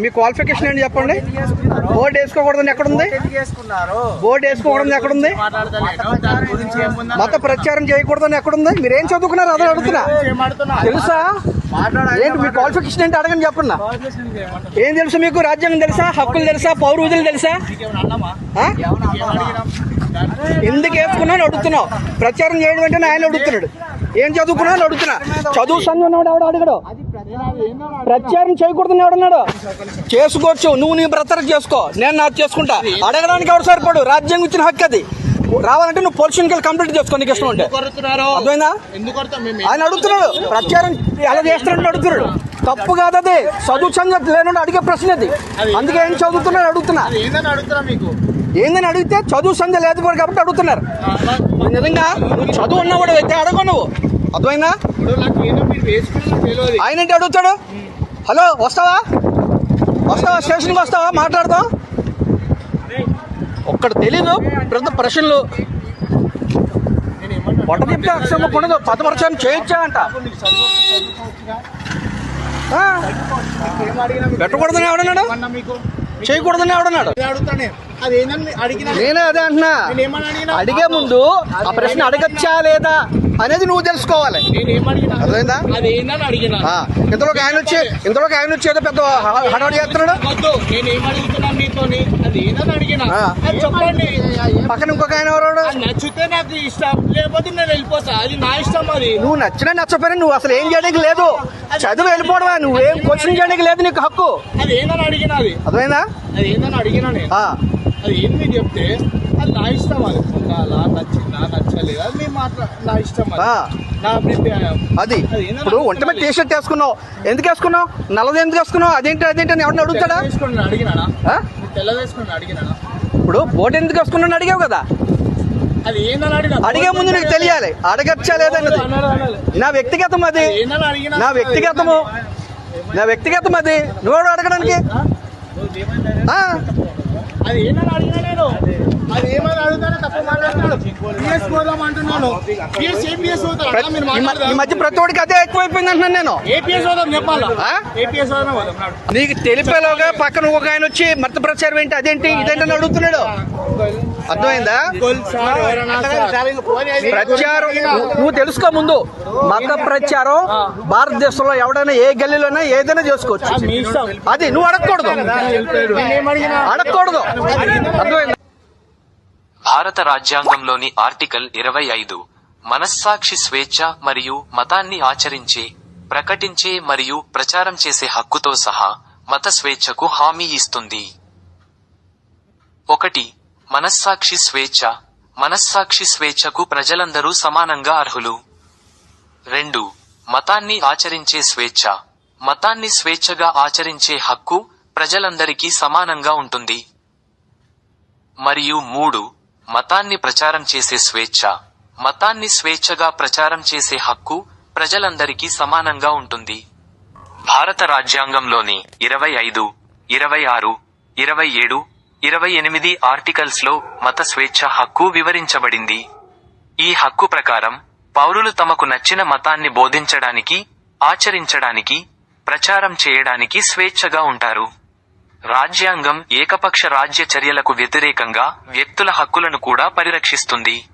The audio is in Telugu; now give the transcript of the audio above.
మీ క్వాలిఫికేషన్ ఏంటి చెప్పండి? బోర్డు వేసుకోకూడదని ఎక్కడుంది? బోర్డు వేసుకోకూడదని ఎక్కడుంది? మత ప్రచారం చేయకూడదని ఎక్కడుంది? మీరు ఏం చదువుకున్నారు? అదే అడుగుతున్నా. తెలుసా? ఏంటి మీ క్వాలిఫికేషన్ ఏంటి? అడగని చెప్పండి ఏం తెలుసు మీకు? రాజ్యాంగం తెలుసా? హక్కులు తెలుసా? పౌర విధులు తెలుసా ఎందుకు వేసుకున్నాను? అడుగుతున్నావు. ప్రచారం చేయడం అంటే ఆయన అడుగుతున్నాడు. ఏం చదువుకున్నాను? అడుగుతున్నా. చదువు సంఘం ఎవడు అడగడు? ప్రత్యారం చేయకూడదని ఎవడన్నాడు చేసుకోవచ్చు. నువ్వు నీ బ్రతర చేసుకో. నేను నాకు చేసుకుంటా. అడగడానికి ఎవడు సరిపడు? రాజ్యాంగం ఇచ్చిన హక్కు అది. రావాలంటే నువ్వు పొలిషన్ కెళ్ళి కంప్లీట్ చేసుకో నీకు ఇష్టం ఉంటే. అర్థమైందా? ఆయన అడుగుతున్నాడు. ప్రచారం ఎలా చేస్తున్నాడు అడుగుతున్నాడు. తప్పు కాదు అది చదువు సంగతి లేనుండి అడిగే ప్రశ్న అది అందుకే ఏం చదువుతున్నాడు అడుగుతున్నా. ఏందని అడిగితే చదువు సంధ్య లేదు కాబట్టి అడుగుతున్నారు. నిజంగా నువ్వు చదువు ఉన్నవాడు అయితే అడగవు నువ్వు. అర్థమైందా? ఆయన ఏంటి అడుగుతాడు? హలో వస్తావా? వస్తావా? స్టేషన్కి వస్తావా? మాట్లాడదాం ఒక్కడ తెలియదు పెద్ద ప్రశ్నలు. నేను ఏమన్నా పొట్ట ఉండదు చేయొచ్చా అంట. పెట్టకూడదని ఎవడన్నాడు? చేయకూడదని ఎవడన్నాడు? నేను నేనే అదే అంటున్నా. అడిగే ముందు ఆ ప్రశ్న అడగచ్చా లేదా అనేది నువ్వు తెలుసుకోవాలి. అర్థమైందా? అడిగినా ఇంతలోకి ఆయన వచ్చి ఇంతలోకి ఆయన వచ్చి ఏదో పెద్ద హ- హడావుడి చేస్తున్నాడు. మీతోని అది ఏందని అడిగినా. అది చెప్పండి. పక్కన ఇంకొక ఆయన ఎవరాడు? అది నచ్చితే నాకు ఇష్టం లేకపోతే నేను వెళ్ళిపోతా అది నా ఇష్టం అది. నువ్వు నచ్చినా నచ్చపోయినా నువ్వు అసలు ఏం చేయడానికి లేదు. చదువు వెళ్ళిపోవడమా? నువ్వేం క్వశ్చన్ చేయడానికి లేదు నీకు హక్కు. అది ఏందని అడిగినా అది. అర్థమైందా? అది ఏందని అడిగినా నేను. అది ఏంది చెప్తే అది నా ఇష్టం అది. ఉండాలా? నచ్చిందా? నచ్చలేదు? అది మీ మాట్లా నా ఇష్టం అది. ఇప్పుడు ఒంటి మీద. టీ షర్ట్ వేసుకున్నావు. ఎందుకు వేసుకున్నావు? నల్లది ఎందుకు వేసుకున్నావు? అదేంటి? అదేంటి? అని ఎవరిని అడుగుతాడా? తెల్ల నువ్వు ఇప్పుడు బోట్ ఎందుకు వేసుకున్నాను అడిగావు కదా? అడిగే ముందు నీకు తెలియాలి. అడగచ్చా లేదన్నది. నా వ్యక్తిగతం అది. నా వ్యక్తిగతము. నా వ్యక్తిగతం అది. నువ్వెవడు అడగడానికి? ఈ మధ్య ప్రతి ఒడికి అదే ఎక్కువైపోయింది అంటున్నాను నేను. నీకు తెలిపేలోగా పక్కన ఒక ఆయన వచ్చి మత ప్రచారం ఏంటి అదేంటి ఇదేంటని అడుగుతున్నాడు. అర్థమైందా. ప్రచారం నువ్వు- తెలుసుకో ముందు మత ప్రచారం భారతదేశంలో ఎవడైనా ఏ గల్లీలోనే ఏదైనా చేసుకోవచ్చు. అది నువ్వు అడగకూడదు. అడగకూడదు. అర్థమైందా? భారత రాజ్యాంగంలోని ఆర్టికల్ ఇరవై ఐదు. మనస్సాక్షి స్వేచ్ఛ మరియు మతాన్ని ఆచరించే ప్రకటించే మరియు ప్రచారం చేసే హక్కుతో సహా మత స్వేచ్ఛకు హామీ ఇస్తుంది. ఒకటి మనస్సాక్షి స్వేచ్ఛ. మనస్సాక్షి స్వేచ్ఛకు ప్రజలందరూ సమానంగా అర్హులు. రెండు మతాన్ని ఆచరించే స్వేచ్ఛ. మతాన్ని స్వేచ్ఛగా ఆచరించే హక్కు ప్రజలందరికీ సమానంగా ఉంటుంది. మరియు మూడు మతాన్ని ప్రచారం చేసే స్వేచ్ఛ. మతాన్ని స్వేచ్ఛగా ప్రచారం చేసే హక్కు ప్రజలందరికీ సమానంగా ఉంటుంది. భారత రాజ్యాంగంలోని ఇరవై ఐదు ఇరవై ఆరు ఇరవై ఏడు ఇరవై ఎనిమిది ఆర్టికల్స్లో మత స్వేచ్ఛ హక్కు వివరించబడింది. ఈ హక్కు ప్రకారం పౌరులు తమకు నచ్చిన మతాన్ని బోధించడానికి ఆచరించడానికి ప్రచారం చేయడానికి స్వేచ్ఛగా ఉంటారు. రాజ్యాంగం ఏకపక్ష రాజ్య చర్యలకు వ్యతిరేకంగా వ్యక్తుల హక్కులను కూడా పరిరక్షిస్తుంది.